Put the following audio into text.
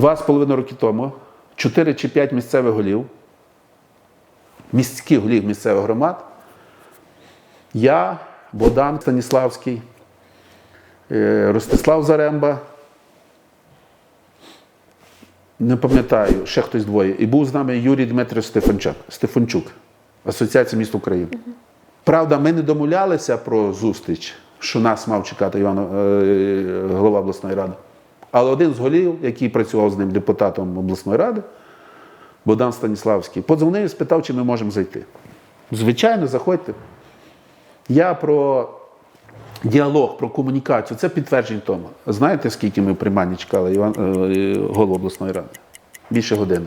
Два з половиною роки тому 4 чи 5 місцевих голів, міських голів місцевих громад, я, Богдан Станіславський, е, Ростислав Заремба, не пам'ятаю, ще хтось двоє. І був з нами Юрій Дмитрович Стефанчук, Стефанчук, Асоціація міст України. Правда, ми не домовлялися про зустріч, що нас мав чекати Іван, е, голова обласної ради. Але один з голів, який працював з ним депутатом обласної ради, Богдан Станіславський, подзвонив і спитав, чи ми можемо зайти. Звичайно, заходьте. Я про діалог, про комунікацію це підтвердження тому. Знаєте, скільки ми в прийманні чекали Іван, е, голову обласної ради? Більше години.